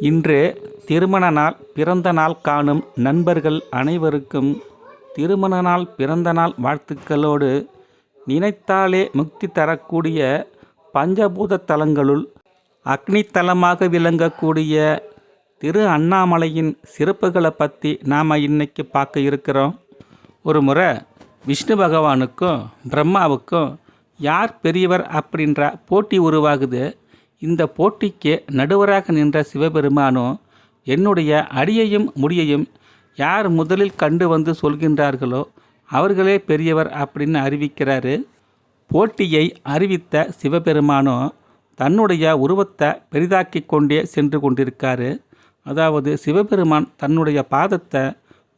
இன்று திருமண நாள் பிறந்த நாள் காணும் நண்பர்கள் அனைவருக்கும் திருமண நாள் பிறந்த நாள் வாழ்த்துக்களோடு நினைத்தாலே முக்தி தரக்கூடிய பஞ்சபூத தலங்களுள் அக்னி தலமாக விளங்கக்கூடிய திரு அண்ணாமலையின் சிறப்புகளை பற்றி நாம் இன்னைக்கு பார்க்க இருக்கிறோம். ஒரு முறை விஷ்ணு பகவானுக்கும் பிரம்மாவுக்கும் யார் பெரியவர்? அப்படின்ற போட்டி உருவாகுது. இந்த போட்டிக்கு நடுவராக நின்ற சிவபெருமானோ என்னுடைய அடியையும் முடியையும் யார் முதலில் கண்டு வந்து சொல்கின்றார்களோ அவர்களே பெரியவர் அப்படின்னு அறிவிக்கிறாரு. போட்டியை அறிவித்த சிவபெருமானோ தன்னுடைய உருவத்தை பெரிதாக்கி கொண்டே சென்று கொண்டிருக்காரு. அதாவது சிவபெருமான் தன்னுடைய பாதத்தை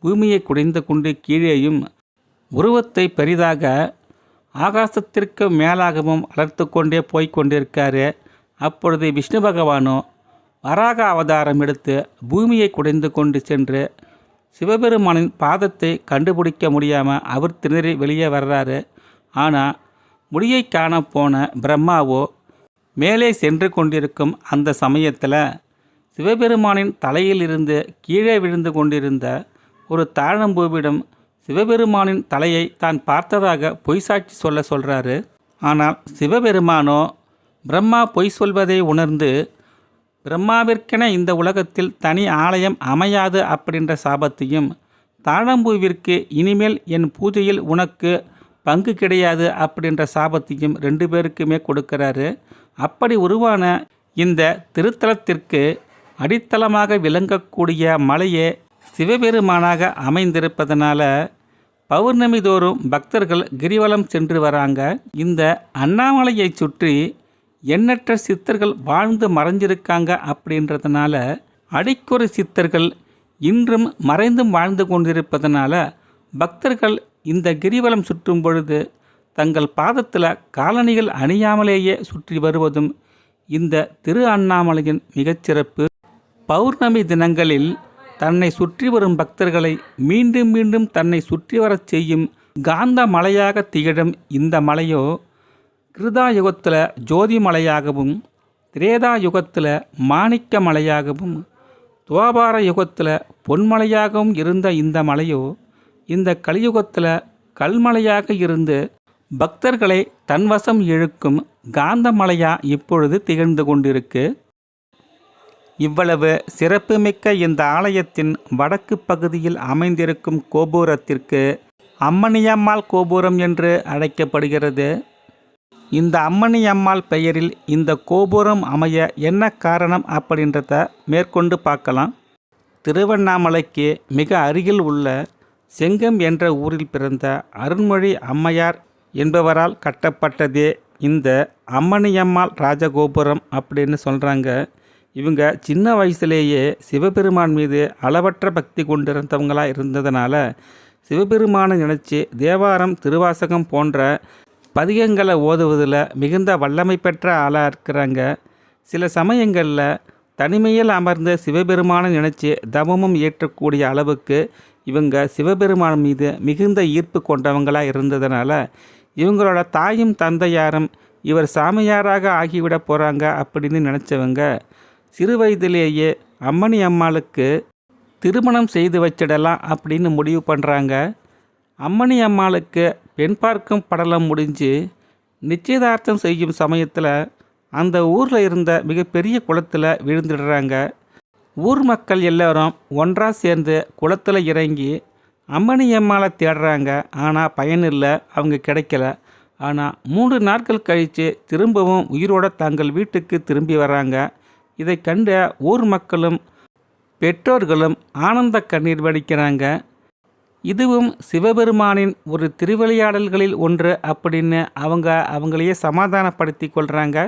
பூமியை குடைந்து கொண்டு கீழேயும் உருவத்தை பெரிதாக ஆகாசத்திற்கு மேலாகவும் வளர்த்து கொண்டே போய்க் கொண்டிருக்காரு. அப்பொழுது விஷ்ணு பகவானோ வராக அவதாரம் எடுத்து பூமியை குடைந்து கொண்டு சென்று சிவபெருமானின் பாதத்தை கண்டுபிடிக்க முடியாமல் அவர் திணறி வெளியே வர்றாரு. ஆனால் முடியை காண போன பிரம்மாவோ மேலே சென்று கொண்டிருக்கும் அந்த சமயத்தில் சிவபெருமானின் தலையிலிருந்து கீழே விழுந்து கொண்டிருந்த ஒரு தாழம்பூவிடம் சிவபெருமானின் தலையை தான் பார்த்ததாக பொய்சாட்சி சொல்ல சொல்கிறாரு ஆனால் சிவபெருமானோ பிரம்மா பொய் சொல்வதை உணர்ந்து பிரம்மாவிற்கென இந்த உலகத்தில் தனி ஆலயம் அமையாது அப்படின்ற சாபத்தையும் தாழம்பூவிற்கு இனிமேல் என் பூஜையில் உனக்கு பங்கு கிடையாது அப்படின்ற சாபத்தையும் ரெண்டு பேருக்குமே கொடுக்கிறாரு. அப்படி உருவான இந்த திருத்தலத்திற்கு அடித்தளமாக விளங்கக்கூடிய மலையே சிவபெருமானாக அமைந்திருப்பதனால பௌர்ணமி தோறும் பக்தர்கள் கிரிவலம் சென்று வராங்க. இந்த அண்ணாமலையை சுற்றி எண்ணற்ற சித்தர்கள் வாழ்ந்து மறைஞ்சிருக்காங்க அப்படின்றதுனால அடிக்கொரு சித்தர்கள் இன்றும் மறைந்தும் வாழ்ந்து கொண்டிருப்பதனால பக்தர்கள் இந்த கிரிவலம் சுற்றும் பொழுது தங்கள் பாதத்தில் காலணிகள் அணியாமலேயே சுற்றி வருவதும் இந்த திரு அண்ணாமலையின் மிகச்சிறப்பு. பௌர்ணமி தினங்களில் தன்னை சுற்றி வரும் பக்தர்களை மீண்டும் மீண்டும் தன்னை சுற்றி வரச் செய்யும் காந்த மலையாக திகழும் இந்த மலையோ கிருதா யுகத்தில் ஜோதி மலையாகவும் திரேதா யுகத்தில் மாணிக்க மலையாகவும் துவாபார யுகத்தில் பொன்மலையாகவும் இருந்த இந்த மலையோ இந்த கலியுகத்தில் கல்மலையாக இருந்து பக்தர்களை தன்வசம் இழுக்கும் காந்த மலையா இப்பொழுது திகழ்ந்து கொண்டிருக்கு. இவ்வளவு சிறப்புமிக்க இந்த ஆலயத்தின் வடக்கு பகுதியில் அமைந்திருக்கும் கோபுரத்திற்கு அம்மணியம்மாள் கோபுரம் என்று அழைக்கப்படுகிறது. இந்த அம்மணி அம்மாள் பெயரில் இந்த கோபுரம் அமைய என்ன காரணம் அப்படின்றத மேற்கொண்டு பார்க்கலாம். திருவண்ணாமலைக்கு மிக அருகில் உள்ள செங்கம் என்ற ஊரில் பிறந்த அருண்மொழி அம்மையார் என்பவரால் கட்டப்பட்டதே இந்த அம்மணியம்மாள் ராஜகோபுரம் அப்படின்னு சொல்கிறாங்க இவங்க சின்ன வயசுலேயே சிவபெருமான் மீது அளவற்ற பக்தி கொண்டிருந்தவங்களாக இருந்ததுனால சிவபெருமானை நினச்சி தேவாரம் திருவாசகம் போன்ற பதிகங்களை ஓதுவதில் மிகுந்த வல்லமை பெற்ற ஆளாக இருக்கிறாங்க. சில சமயங்களில் தனிமையில் அமர்ந்து சிவபெருமானை நினச்சி தவமும் ஏற்றக்கூடிய அளவுக்கு இவங்க சிவபெருமான் மீது மிகுந்த ஈர்ப்பு கொண்டவங்களாக இருந்ததுனால இவங்களோட தாயும் தந்தையாரும் இவர் சாமியாராக ஆகிவிட போகிறாங்க அப்படின்னு நினச்சவங்க. சிறு வயதிலேயே அம்மணி அம்மாளுக்கு திருமணம் செய்து வச்சிடலாம் அப்படின்னு முடிவு பண்ணுறாங்க அம்மணி அம்மாளுக்கு பெண் பார்க்கும் படலம் முடிஞ்சு நிச்சயதார்த்தம் செய்யும் சமயத்தில் அந்த ஊரில் இருந்த மிகப்பெரிய குளத்தில் விழுந்துடுறாங்க. ஊர் மக்கள் எல்லோரும் ஒன்றாக சேர்ந்து குளத்தில் இறங்கி அம்மணி தேடுறாங்க. ஆனால் பயனில்லை அவங்க கிடைக்கல. ஆனால் மூன்று நாட்கள் கழித்து திரும்பவும் உயிரோட தங்கள் வீட்டுக்கு திரும்பி வராங்க. இதை கண்ட ஊர் மக்களும் பெற்றோர்களும் ஆனந்த கண்ணீர் வடிக்கிறாங்க. இதுவும் சிவபெருமானின் ஒரு திருவிளையாடல்களில் ஒன்று அப்படின்னு அவங்க அவங்களையே சமாதானப்படுத்தி கொள்கிறாங்க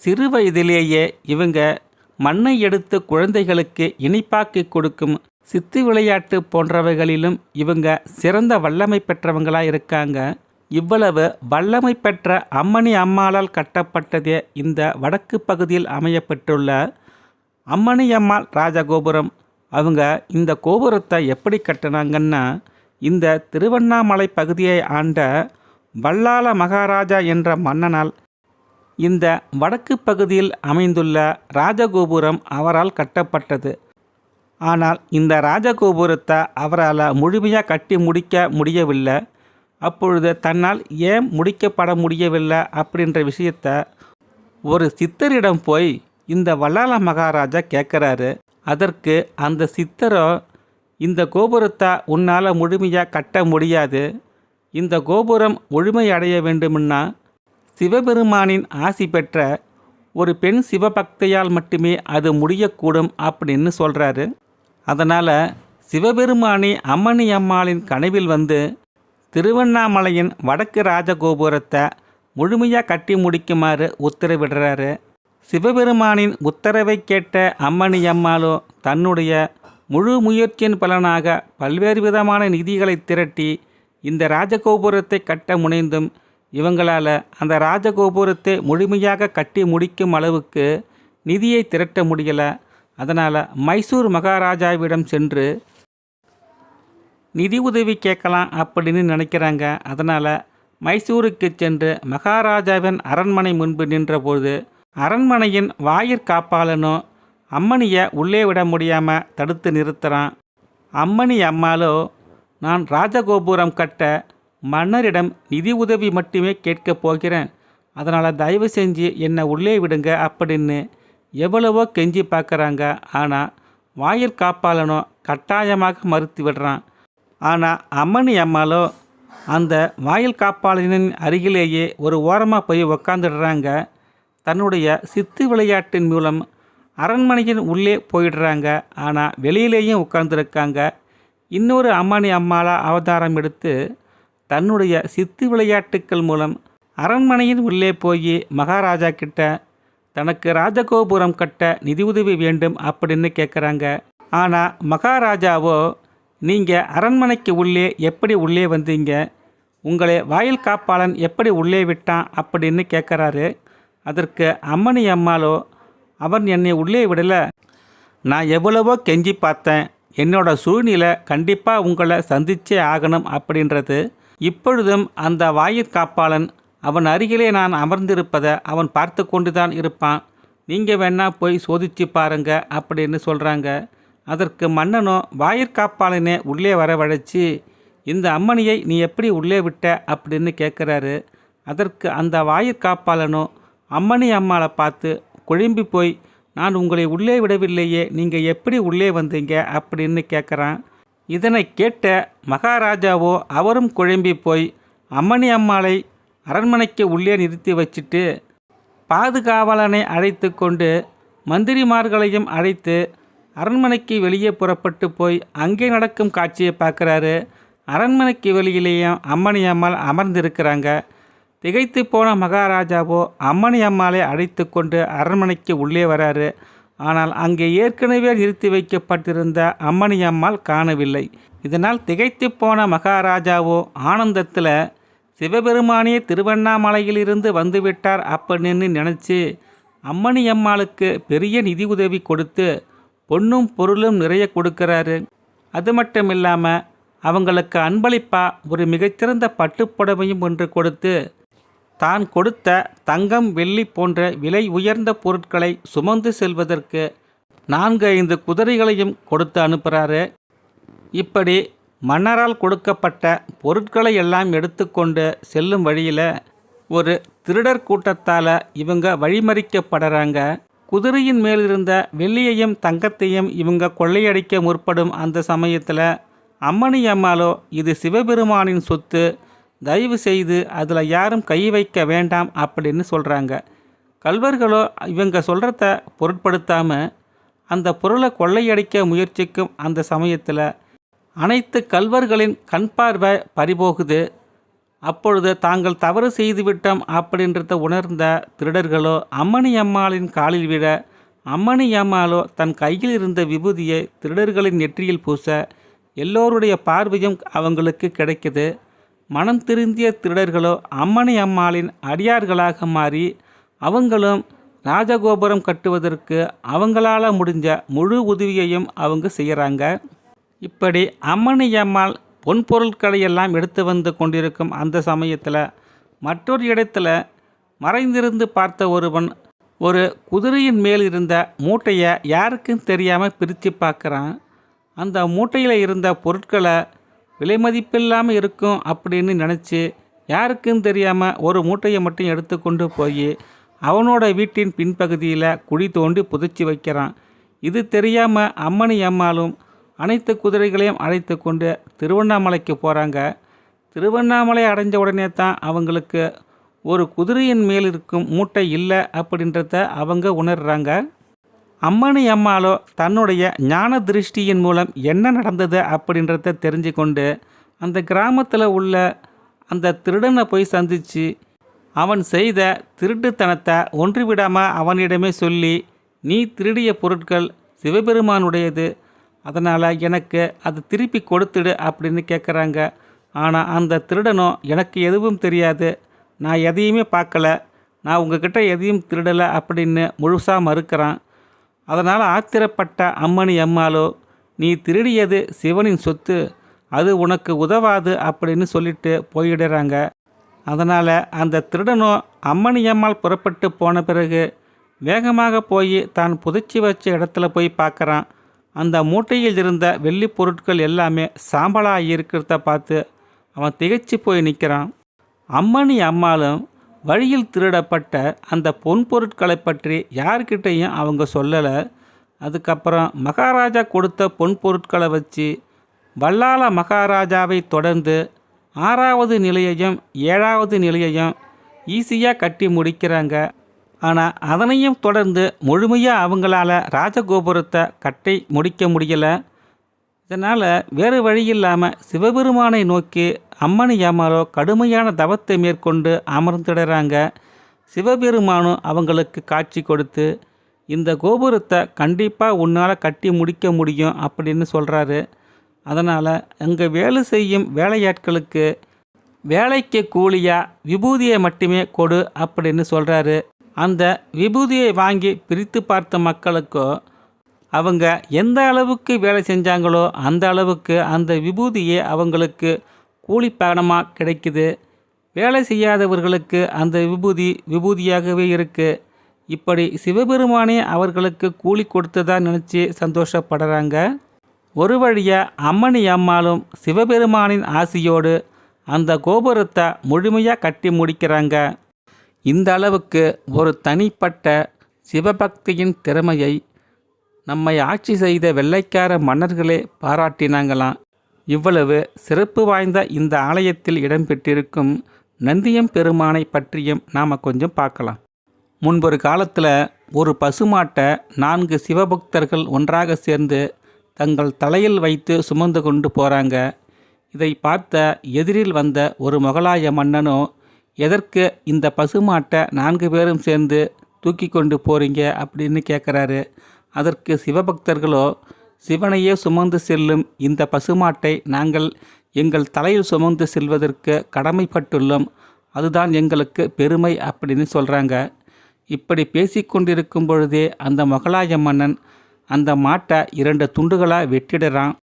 சிறு வயதிலேயே இவங்க மண்ணை எடுத்து குழந்தைகளுக்கு இனிப்பாக்கி கொடுக்கும் சித்து விளையாட்டு போன்றவைகளிலும் இவங்க சிறந்த வல்லமை பெற்றவங்களாக இருக்காங்க. இவ்வளவு வல்லமை பெற்ற அம்மணி அம்மாளால் கட்டப்பட்டதே இந்த வடக்கு பகுதியில் அமையப்பெற்றுள்ள அம்மணி அம்மாள் ராஜகோபுரம். அவங்க இந்த கோபுரத்தை எப்படி கட்டினாங்கன்னா இந்த திருவண்ணாமலை பகுதியை ஆண்ட வல்லால மகாராஜா என்ற மன்னனால் இந்த வடக்கு பகுதியில் அமைந்துள்ள ராஜகோபுரம் அவரால் கட்டப்பட்டது. ஆனால் இந்த ராஜகோபுரத்தை அவரால் முழுமையாக கட்டி முடிக்க முடியவில்லை. அப்பொழுது தன்னால் ஏன் முடிக்கப்பட முடியவில்லை அப்படின்ற விஷயத்த ஒரு சித்தரிடம் போய் இந்த வல்லால மகாராஜா கேட்குறாரு. அதற்கு அந்த சித்தரோ இந்த கோபுரத்தை உன்னால் முழுமையாக கட்ட முடியாது. இந்த கோபுரம் முழுமையடைய வேண்டுமுன்னா சிவபெருமானின் ஆசி பெற்ற ஒரு பெண் சிவபக்தையால் மட்டுமே அது முடியக்கூடும் அப்படின்னு சொல்கிறாரு அதனால் சிவபெருமானி அம்மணி அம்மாளின் கனவில் வந்து திருவண்ணாமலையின் வடக்கு ராஜகோபுரத்தை முழுமையாக கட்டி முடிக்குமாறு உத்தரவிடுறாரு. சிவபெருமானின் உத்தரவை கேட்ட அம்மணி அம்மாளோ தன்னுடைய முழு முயற்சியின் பலனாக பல்வேறு விதமான நிதிகளை திரட்டி இந்த ராஜகோபுரத்தை கட்ட முனைந்தும் இவங்களால் அந்த ராஜகோபுரத்தை முழுமையாக கட்டி முடிக்கும் அளவுக்கு நிதியை திரட்ட முடியலை. அதனால் மைசூர் மகாராஜாவிடம் சென்று நிதி உதவி கேட்கலாம் அப்படின்னு நினைக்கிறாங்க. அதனால் மைசூருக்கு சென்று மகாராஜாவின் அரண்மனை முன்பு நின்றபோது அரண்மனையின் வாயிற்காப்பாளனோ அம்மணியை உள்ளே விட முடியாமல் தடுத்து நிறுத்துகிறான் அம்மணி அம்மாளோ நான் ராஜகோபுரம் கட்ட மன்னரிடம் நிதி உதவி மட்டுமே கேட்கப் போகிறேன். அதனால் தயவு செஞ்சு என்னை உள்ளே விடுங்க அப்படின்னு எவ்வளவோ கெஞ்சி பார்க்குறாங்க. ஆனால் வாயிற்காப்பாளனோ கட்டாயமாக மறுத்து விடுறான். ஆனால் அம்மணி அம்மாளோ அந்த வாயில் காப்பாளனின் அருகிலேயே ஒரு ஓரமாக போய் உக்காந்துடுறாங்க. தன்னுடைய சித்து விளையாட்டின் மூலம் அரண்மனையின் உள்ளே போயிடுறாங்க. ஆனால் வெளியிலேயும் உட்கார்ந்துருக்காங்க. இன்னொரு அம்மானி அம்மாளா அவதாரம் எடுத்து தன்னுடைய சித்து விளையாட்டுக்கள் மூலம் அரண்மனையின் உள்ளே போய் மகாராஜா கிட்ட தனக்கு ராஜகோபுரம் கட்ட நிதி உதவி வேண்டும் அப்படின்னு கேட்குறாங்க ஆனால் மகாராஜாவோ நீங்கள் அரண்மனைக்கு உள்ளே எப்படி உள்ளே வந்தீங்க? உங்களை வாயில் காப்பாளன் எப்படி உள்ளே விட்டான்? அப்படின்னு கேட்குறாரு அதற்கு அம்மணி அம்மாளோ அவன் என்னை உள்ளே விடலை. நான் எவ்வளவோ கெஞ்சி பார்த்தேன். என்னோட சூழ்நிலை கண்டிப்பாக உங்களை சந்திச்சே ஆகணும் அப்படின்றது. இப்பொழுதும் அந்த வாயிற் காப்பாளன் அவன் அருகிலே நான் அமர்ந்திருப்பதை அவன் பார்த்து கொண்டு தான் இருப்பான். நீங்கள் வேணா போய் சோதிச்சு பாருங்க அப்படின்னு சொல்கிறாங்க அதற்கு மன்னனோ வாயிற்காப்பாளனே உள்ளே வரவழைச்சி இந்த அம்மணியை நீ எப்படி உள்ளே விட்ட? அப்படின்னு கேட்குறாரு அதற்கு அந்த வாயிற்காப்பாளனோ அம்மணி அம்மாளை பார்த்து குழம்பி போய் நான் உங்களை உள்ளே விடவில்லையே நீங்கள் எப்படி உள்ளே வந்தீங்க? அப்படின்னு கேட்குறான். இதனை கேட்ட மகாராஜாவோ அவரும் குழம்பி போய் அம்மணி அம்மாளை அரண்மனைக்கு உள்ளே நிறுத்தி வச்சுட்டு பாதுகாவலனை அழைத்து கொண்டு மந்திரிமார்களையும் அழைத்து அரண்மனைக்கு வெளியே புறப்பட்டு போய் அங்கே நடக்கும் காட்சியை பார்க்குறாரு. அரண்மனைக்கு வெளியிலேயும் அம்மணி அம்மாள் அமர்ந்திருக்கிறாங்க. திகைத்து போன மகாராஜாவோ அம்மணி அம்மாளை அழைத்து கொண்டு அரண்மனைக்கு உள்ளே வராரு. ஆனால் அங்கே ஏற்கனவே நிறுத்தி வைக்கப்பட்டிருந்த அம்மணி அம்மாள் காணவில்லை. இதனால் திகைத்து போன மகாராஜாவோ ஆனந்தத்தில் சிவபெருமானே திருவண்ணாமலையிலிருந்து வந்துவிட்டார் அப்படின்னு நினச்சி அம்மணி அம்மாளுக்கு பெரிய நிதி உதவி கொடுத்து பொண்ணும் பொருளும் நிறைய கொடுக்குறாரு. அது மட்டும் இல்லாமல் அவங்களுக்கு அன்பளிப்பாக ஒரு மிகச்சிறந்த பட்டுப்புடவையும் ஒன்று கொடுத்து தான் கொடுத்த தங்கம் வெள்ளி போன்ற விலை உயர்ந்த பொருட்களை சுமந்து செல்வதற்கு நான்கு ஐந்து குதிரைகளையும் கொடுத்து அனுப்புகிறாரு இப்படி மன்னரால் கொடுக்கப்பட்ட பொருட்களை எல்லாம் எடுத்துக்கொண்டு செல்லும் வழியில் ஒரு திருடர் கூட்டத்தால் இவங்க வழிமறிக்கப்படுறாங்க. குதிரையின் மேலிருந்த வெள்ளியையும் தங்கத்தையும் இவங்க கொள்ளையடிக்க முற்படும் அந்த சமயத்தில் அம்மணி அம்மாளோ இது சிவபெருமானின் சொத்து தயவு செய்து அதில் யாரும் கை வைக்க வேண்டாம் அப்படின்னு சொல்கிறாங்க கல்வர்களோ இவங்க சொல்கிறத பொருட்படுத்தாமல் அந்த பொருளை கொள்ளையடிக்க முயற்சிக்கும் அந்த சமயத்தில் அனைத்து கல்வர்களின் கண் பார்வை பறிபோகுது. அப்பொழுது தாங்கள் தவறு செய்துவிட்டோம் அப்படின்றத உணர்ந்த திருடர்களோ அம்மணி அம்மாளின் காலில் விழ அம்மணி அம்மாளோ தன் கையில் இருந்த விபூதியை திருடர்களின் நெற்றியில் பூச எல்லோருடைய பார்வையும் அவங்களுக்கு கிடைக்குது. மனம் திருந்திய திருடர்களோ அம்மனை அம்மாளின் அடியார்களாக மாறி அவங்களும் ராஜகோபுரம் கட்டுவதற்கு அவங்களால முடிஞ்ச முழு உதவியையும் அவங்க செய்கிறாங்க இப்படி அம்மனை அம்மாள் பொன் பொருட்களை எல்லாம் எடுத்து வந்து கொண்டிருக்கும் அந்த சமயத்தில் மற்றொரு இடத்துல மறைந்திருந்து பார்த்த ஒருவன் ஒரு குதிரையின் மேல் இருந்த மூட்டையை யாருக்கும் தெரியாமல் பிரித்து பார்க்குறான். அந்த மூட்டையில் இருந்த பொருட்களை விலை மதிப்பில்லாமல் இருக்கும் அப்படின்னு நினச்சி யாருக்கும் தெரியாமல் ஒரு மூட்டையை மட்டும் எடுத்து கொண்டு போய் அவனோட வீட்டின் பின்பகுதியில் குழி தோண்டி புதைச்சி வைக்கிறான். இது தெரியாமல் அம்மணி அம்மாளும் அனைத்து குதிரைகளையும் அழைத்து கொண்டு திருவண்ணாமலைக்கு போகிறாங்க திருவண்ணாமலை அடைஞ்ச உடனே தான் அவங்களுக்கு ஒரு குதிரையின் மேல் இருக்கும் மூட்டை இல்லை அப்படின்றத அவங்க உணர்றாங்க. அம்மணி அம்மாளோ தன்னுடைய ஞான திருஷ்டியின் மூலம் என்ன நடந்தது அப்படின்றத தெரிஞ்சு கொண்டு அந்த கிராமத்தில் உள்ள அந்த திருடனை போய் சந்தித்து அவன் செய்த திருட்டுத்தனத்தை ஒன்றுவிடாமல் அவனிடமே சொல்லி நீ திருடிய பொருட்கள் சிவபெருமானுடையது. அதனால் எனக்கு அது திருப்பி கொடுத்துடு அப்படின்னு கேட்குறாங்க ஆனால் அந்த திருடனும் எனக்கு எதுவும் தெரியாது. நான் எதையுமே பார்க்கல. நான் உங்ககிட்ட எதையும் திருடலை அப்படின்னு முழுசாக மறுக்கிறான். அதனால் ஆத்திரப்பட்ட அம்மணி அம்மாளோ நீ திருடியது சிவனின் சொத்து அது உனக்கு உதவாது அப்படின்னு சொல்லிட்டு போயிடுறாங்க. அதனால் அந்த திருடனோ அம்மணி அம்மாள் புறப்பட்டு போன பிறகு வேகமாக போய் தான் புதைச்சி வச்ச இடத்துல போய் பார்க்குறான். அந்த மூட்டையில் இருந்த வெள்ளி பொருட்கள் எல்லாமே சாம்பலாக இருக்கிறத பார்த்து அவன் திகைச்சு போய் நிற்கிறான். அம்மணி அம்மாளும் வழியில் திருடப்பட்ட அந்த பொன் பொருட்களை பற்றி யார்கிட்டையும் அவங்க சொல்லலை. அதுக்கப்புறம் மகாராஜா கொடுத்த பொன் பொருட்களை வச்சு வல்லால மகாராஜாவை தொடர்ந்து ஆறாவது நிலையையும் ஏழாவது நிலையையும் ஈஸியாக கட்டி முடிக்கிறாங்க. ஆனால் அதனையும் தொடர்ந்து முழுமையாக அவங்களால ராஜகோபுரத்தை கட்டி முடிக்க முடியலை. இதனால் வேறு வழி இல்லாமல் சிவபெருமானை நோக்கி அம்மணி அம்மாளோ கடுமையான தவத்தை மேற்கொண்டு அமர்ந்துடுறாங்க சிவபெருமானும் அவங்களுக்கு காட்சி கொடுத்து இந்த கோபுரத்தை கண்டிப்பாக உன்னால் கட்டி முடிக்க முடியும் அப்படின்னு சொல்கிறாரு அதனால் அங்கே வேலை செய்யும் வேலையாட்களுக்கு வேலைக்கு கூலியாக விபூதியை மட்டுமே கொடு அப்படின்னு சொல்கிறாரு அந்த விபூதியை வாங்கி பிரித்து பார்த்த மக்களுக்கோ அவங்க எந்த அளவுக்கு வேலை செஞ்சாங்களோ அந்த அளவுக்கு அந்த விபூதியே அவங்களுக்கு கூலி பணமாக கிடைக்குது. வேலை செய்யாதவர்களுக்கு அந்த விபூதி விபூதியாகவே இருக்குது இப்படி சிவபெருமானே அவர்களுக்கு கூலி கொடுத்ததா நினச்சி சந்தோஷப்படுறாங்க. ஒரு வழியாக அம்மணி அம்மாளும் சிவபெருமானின் ஆசியோடு அந்த கோபுரத்தை முழுமையாக கட்டி முடிக்கிறாங்க. இந்த அளவுக்கு ஒரு தனிப்பட்ட சிவபக்தியின் திறமையை நம்மை ஆட்சி செய்த வெள்ளைக்கார மன்னர்களே பாராட்டினாங்களாம். இவ்வளவு சிறப்பு வாய்ந்த இந்த ஆலயத்தில் இடம்பெற்றிருக்கும் நந்தியம் பெருமானை பற்றியும் நாம் கொஞ்சம் பார்க்கலாம். முன்பொரு காலத்தில் ஒரு பசுமாட்டை நான்கு சிவபக்தர்கள் ஒன்றாக சேர்ந்து தங்கள் தலையில் வைத்து சுமந்து கொண்டு போகிறாங்க இதை பார்த்த எதிரில் வந்த ஒரு முகலாய மன்னனோ எதற்கு இந்த பசுமாட்டை நான்கு பேரும் சேர்ந்து தூக்கி கொண்டு போகிறீங்க அப்படின்னு கேட்குறாரு அதற்கு சிவபக்தர்களோ சிவனையே சுமந்து செல்லும் இந்த பசுமாட்டை நாங்கள் எங்கள் தலையில் சுமந்து செல்வதற்கு கடமைப்பட்டுள்ளோம். அதுதான் எங்களுக்கு பெருமை அப்படின்னு சொல்கிறாங்க இப்படி பேசிக்கொண்டிருக்கும் பொழுதே அந்த மொகலாய மன்னன் அந்த மாட்டை இரண்டு துண்டுகளாக வெட்டிடுறான்.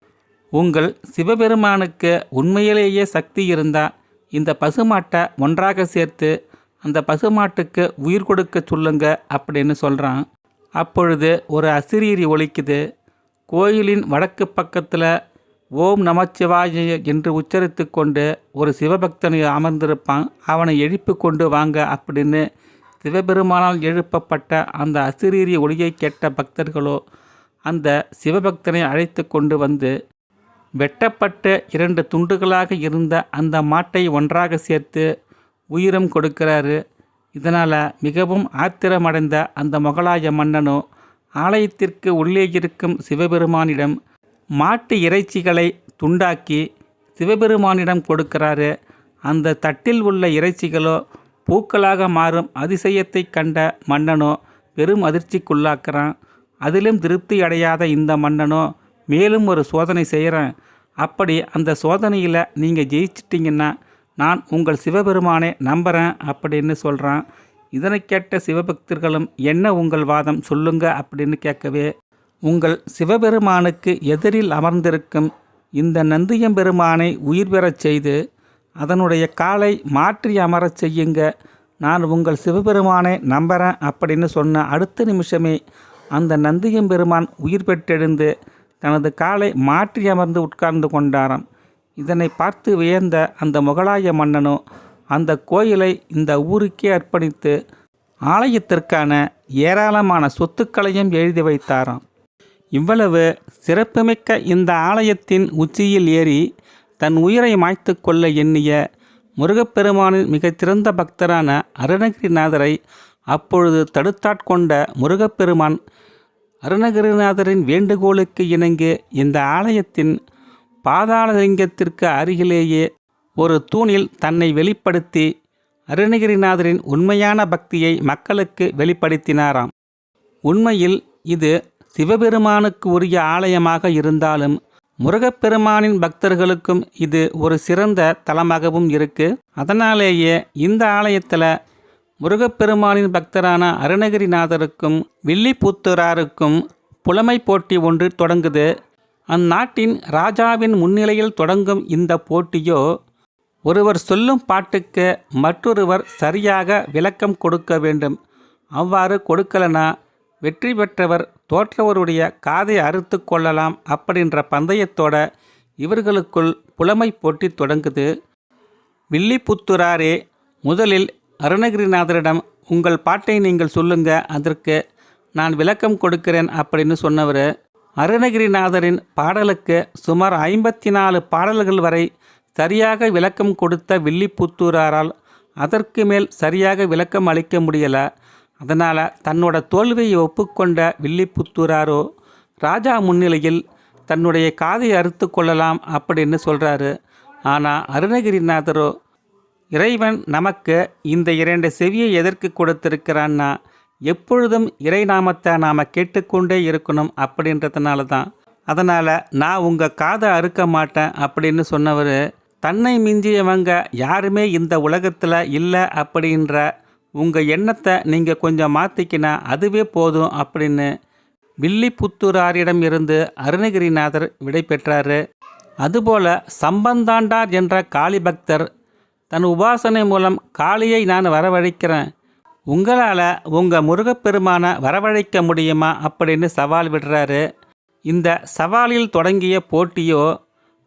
உங்கள் சிவபெருமானுக்கு உண்மையிலேயே சக்தி இருந்தால் இந்த பசுமாட்டை ஒன்றாக சேர்த்து அந்த பசுமாட்டுக்கு உயிர் கொடுக்க சொல்லுங்க அப்படின்னு சொல்கிறான் அப்பொழுது ஒரு அசிரீரி ஒலிக்குது. கோயிலின் வடக்கு பக்கத்தில் ஓம் நமச்சிவாய என்று உச்சரித்து கொண்டு ஒரு சிவபக்தனை அமர்ந்திருப்பான். அவனை எழுப்பி கொண்டு வாங்க அப்படின்னு சிவபெருமானால் எழுப்பப்பட்ட அந்த அசிரீரி ஒளியை கேட்ட பக்தர்களோ அந்த சிவபக்தனை அழைத்து கொண்டு வந்து வெட்டப்பட்ட இரண்டு துண்டுகளாக இருந்த அந்த மாட்டை ஒன்றாக சேர்த்து உயிரம் கொடுக்கிறாரு. இதனால் மிகவும் ஆத்திரமடைந்த அந்த முகலாய மன்னனோ ஆலயத்திற்கு உள்ளே இருக்கும் சிவபெருமானிடம் மாட்டு இறைச்சிகளை துண்டாக்கி சிவபெருமானிடம் கொடுக்கிறாரு அந்த தட்டில் உள்ள இறைச்சிகளோ பூக்களாக மாறும் அதிசயத்தை கண்ட மன்னனோ பெரும் அதிர்ச்சிக்குள்ளாக்குறான். அதிலும் திருப்தி அடையாத இந்த மன்னனோ மேலும் ஒரு சோதனை செய்கிறேன் அப்படி அந்த சோதனையில் நீங்கள் ஜெயிச்சிட்டிங்கன்னா நான் உங்கள் சிவபெருமானை நம்புகிறேன் அப்படின்னு சொல்கிறான் இதனை கேட்ட சிவபக்தர்களும் என்ன உங்கள் வாதம்? சொல்லுங்க அப்படின்னு கேட்கவே உங்கள் சிவபெருமானுக்கு எதிரில் அமர்ந்திருக்கும் இந்த நந்தியம்பெருமானை உயிர் பெறச் செய்து அதனுடைய காலை மாற்றி அமரச் செய்யுங்க. நான் உங்கள் சிவபெருமானை நம்புகிறேன் அப்படின்னு சொன்ன அடுத்த நிமிஷமே அந்த நந்தியம் பெருமான் உயிர் பெற்றெழுந்து தனது காலை மாற்றி அமர்ந்து உட்கார்ந்து கொண்டாராம். இதனை பார்த்து வியந்த அந்த முகலாய மன்னனோ அந்த கோயிலை இந்த ஊருக்கே அர்ப்பணித்து ஆலயத்திற்கான ஏராளமான சொத்துக்களையும் எழுதி வைத்தாராம். இவ்வளவு சிறப்புமிக்க இந்த ஆலயத்தின் உச்சியில் ஏறி தன் உயிரை மாய்த்து கொள்ள எண்ணிய முருகப்பெருமானின் மிகச்சிறந்த பக்தரான அருணகிரிநாதரை அப்பொழுது தடுத்தாட்கொண்ட முருகப்பெருமான் அருணகிரிநாதரின் வேண்டுகோளுக்கு இணங்கி இந்த ஆலயத்தின் பாதாளலிங்கத்திற்கு அருகிலேயே ஒரு தூணில் தன்னை வெளிப்படுத்தி அருணகிரிநாதரின் உண்மையான பக்தியை மக்களுக்கு வெளிப்படுத்தினாராம். உண்மையில் இது சிவபெருமானுக்கு உரிய ஆலயமாக இருந்தாலும் முருகப்பெருமானின் பக்தர்களுக்கும் இது ஒரு சிறந்த தலமாகவும் இருக்கு. அதனாலேயே இந்த ஆலயத்தில் முருகப்பெருமானின் பக்தரான அருணகிரிநாதருக்கும் வில்லிபுத்தூராருக்கும் புலமை போட்டி ஒன்று தொடங்குது. அந்நாட்டின் ராஜாவின் முன்னிலையில் தொடங்கும் இந்த போட்டியோ ஒருவர் சொல்லும் பாட்டுக்கு மற்றொருவர் சரியாக விளக்கம் கொடுக்க வேண்டும். அவ்வாறு கொடுக்கலனா வெற்றி பெற்றவர் தோற்றவருடைய காதை அறுத்து கொள்ளலாம் அப்படின்ற பந்தயத்தோட இவர்களுக்குள் புலமை போட்டி தொடங்குது. வில்லிபுத்துராரே முதலில் அருணகிரிநாதரிடம் உங்கள் பாட்டை நீங்கள் சொல்லுங்க அதற்கு நான் விளக்கம் கொடுக்கிறேன் அப்படின்னு சொன்னவர். அருணகிரிநாதரின் பாடலுக்கு சுமார் ஐம்பத்தி நாலு பாடல்கள் வரை சரியாக விளக்கம் கொடுத்த வில்லிபுத்தூராரால் அதற்கு மேல் சரியாக விளக்கம் அளிக்க முடியலை. அதனால் தன்னோட தோல்வியை ஒப்புக்கொண்ட வில்லிபுத்தூராரோ ராஜா முன்னிலையில் தன்னுடைய காதை அறுத்து கொள்ளலாம் அப்படின்னு சொல்கிறாரு ஆனால் அருணகிரிநாதரோ இறைவன் நமக்கு இந்த இரண்டு செவியை எதற்கு கொடுத்திருக்கிறான்னா எப்பொழுதும் இறை நாமத்தை நாம் கேட்டுக்கொண்டே இருக்கணும் அப்படின்றதுனால தான் அதனால் நான் உங்கள் காதை அறுக்க மாட்டேன் அப்படின்னு சொன்னவர் தன்னை மிஞ்சியவங்க யாருமே இந்த உலகத்தில் இல்லை அப்படின்ற உங்கள் எண்ணத்தை நீங்கள் கொஞ்சம் மாற்றிக்கினா அதுவே போதும் அப்படின்னு வில்லிபுத்தூராரிடம் இருந்து அருணகிரிநாதர் விடை பெற்றாரு. அதுபோல சம்பந்தாண்டார் என்ற காளி பக்தர் தன் உபாசனை மூலம் காளியை நான் வரவழைக்கிறேன். உங்களால் உங்கள் முருகப்பெருமானை வரவழைக்க முடியுமா அப்படின்னு சவால் விடுறாரு. இந்த சவாலில் தொடங்கிய போட்டியோ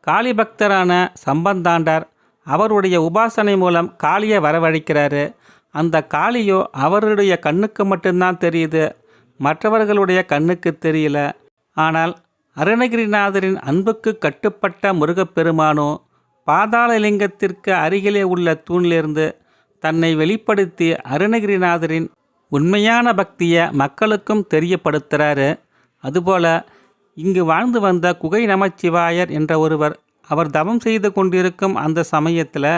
காளிபக்தரான சம்பந்தாண்டார் அவருடைய உபாசனை மூலம் காளியை வரவழைக்கிறாரு. அந்த காளியோ அவருடைய கண்ணுக்கு மட்டும்தான் தெரியுது. மற்றவர்களுடைய கண்ணுக்கு தெரியல. ஆனால் அருணகிரிநாதரின் அன்புக்கு கட்டுப்பட்ட முருகப்பெருமானோ பாதாளலிங்கத்திற்கு அருகிலே உள்ள தூணிலிருந்து தன்னை வெளிப்படுத்தி அருணகிரிநாதரின் உண்மையான பக்தியை மக்களுக்கும் தெரியப்படுத்துகிறாரு அதுபோல் இங்கு வாழ்ந்து வந்த குகை நமச்சிவாயர் என்ற ஒருவர் அவர் தவம் செய்து கொண்டிருக்கும் அந்த சமயத்தில்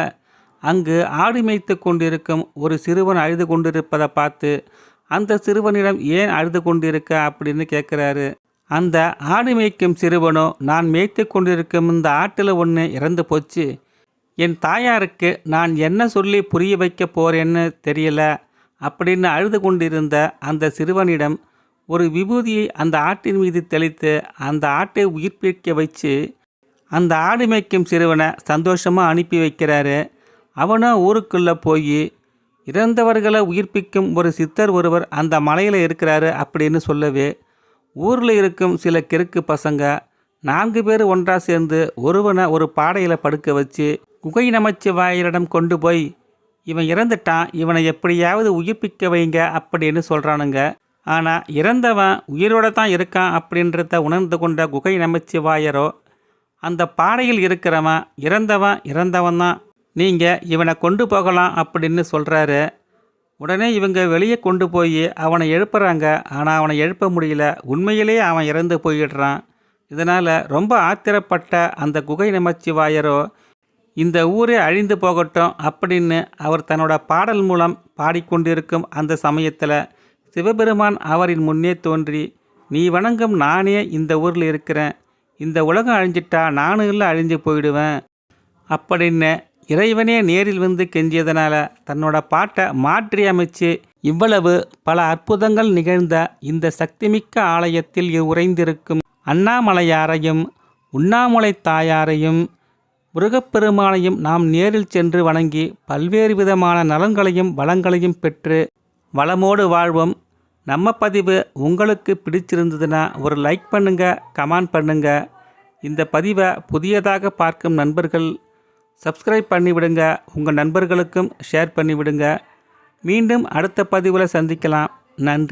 அங்கு ஆடு மேய்த்து கொண்டிருக்கும் ஒரு சிறுவன் அழுது கொண்டிருப்பதை பார்த்து அந்த சிறுவனிடம் ஏன் அழுது கொண்டிருக்க அப்படின்னு கேட்குறாரு அந்த ஆடு மேய்க்கும் சிறுவனோ நான் மேய்த்து கொண்டிருக்கும் இந்த ஆட்டில் ஒன்று இறந்து போச்சு. என் தாயாருக்கு நான் என்ன சொல்லி புரிய வைக்க போறேன்னு தெரியல அப்படின்னு அழுது கொண்டிருந்த அந்த சிறுவனிடம் ஒரு விபூதியை அந்த ஆட்டின் மீது தெளித்து அந்த ஆட்டை உயிர்ப்பிக்க வச்சு அந்த ஆடு மேய்க்கும் சிறுவனை சந்தோஷமாக அனுப்பி வைக்கிறாரு. அவனும் ஊருக்குள்ளே போய் இறந்தவர்களை உயிர்ப்பிக்கும் ஒரு சித்தர் ஒருவர் அந்த மலையில் இருக்கிறாரு அப்படின்னு சொல்லவே ஊரில் இருக்கும் சில கிறுக்கு பசங்க நான்கு பேர் ஒன்றாக சேர்ந்து ஒருவனை ஒரு பாடையில் படுக்க வச்சு குகை நமச்சிவாயரிடம் கொண்டு போய் இவன் இறந்துட்டான் இவனை எப்படியாவது உயிர்ப்பிக்க வைங்க அப்படின்னு சொல்கிறானுங்க ஆனால் இறந்தவன் உயிரோட தான் இருக்கான் அப்படின்றத உணர்ந்து கொண்ட குகை நமச்சிவாயரோ அந்த பாடையில் இருக்கிறவன் இறந்தவன் இறந்தவன் தான். நீங்கள் இவனை கொண்டு போகலாம் அப்படின்னு சொல்கிறாரு உடனே இவங்க வெளியே கொண்டு போய் அவனை எழுப்புறாங்க. ஆனால் அவனை எழுப்ப முடியல. உண்மையிலேயே அவன் இறந்து போயிடுறான். இதனால் ரொம்ப ஆத்திரப்பட்ட அந்த குகை நமச்சிவாயரோ இந்த ஊரே அழிந்து போகட்டும் அப்படின்னு அவர் தன்னோட பாடல் மூலம் பாடிக்கொண்டிருக்கும் அந்த சமயத்தில் சிவபெருமான் அவரின் முன்னே தோன்றி நீ வணங்கும் நானே இந்த ஊரில் இருக்கிறேன். இந்த உலகம் அழிஞ்சிட்டா நானும் இல்லை அழிஞ்சு போயிடுவேன். அப்படின்னு இறைவனே நேரில் வந்து கெஞ்சியதனால தன்னோட பாட்டை மாற்றி அமைச்சு இவ்வளவு பல அற்புதங்கள் நிகழ்ந்த இந்த சக்திமிக்க ஆலயத்தில் உறைந்திருக்கும் அண்ணாமலையாரையும் உண்ணாமுலை தாயாரையும் முருகப்பெருமானையும் நாம் நேரில் சென்று வணங்கி பல்வேறு விதமான நலன்களையும் வளங்களையும் பெற்று வளமோடு வாழ்வோம். நம்ம பதிவு உங்களுக்கு பிடிச்சிருந்ததுன்னா ஒரு லைக் பண்ணுங்க கமெண்ட் பண்ணுங்க. இந்த பதிவை புதியதாக பார்க்கும் நண்பர்கள் சப்ஸ்கிரைப் பண்ணிவிடுங்க. உங்கள் நண்பர்களுக்கும் ஷேர் பண்ணிவிடுங்க. மீண்டும் அடுத்த பதிவில் சந்திக்கலாம். நன்றி.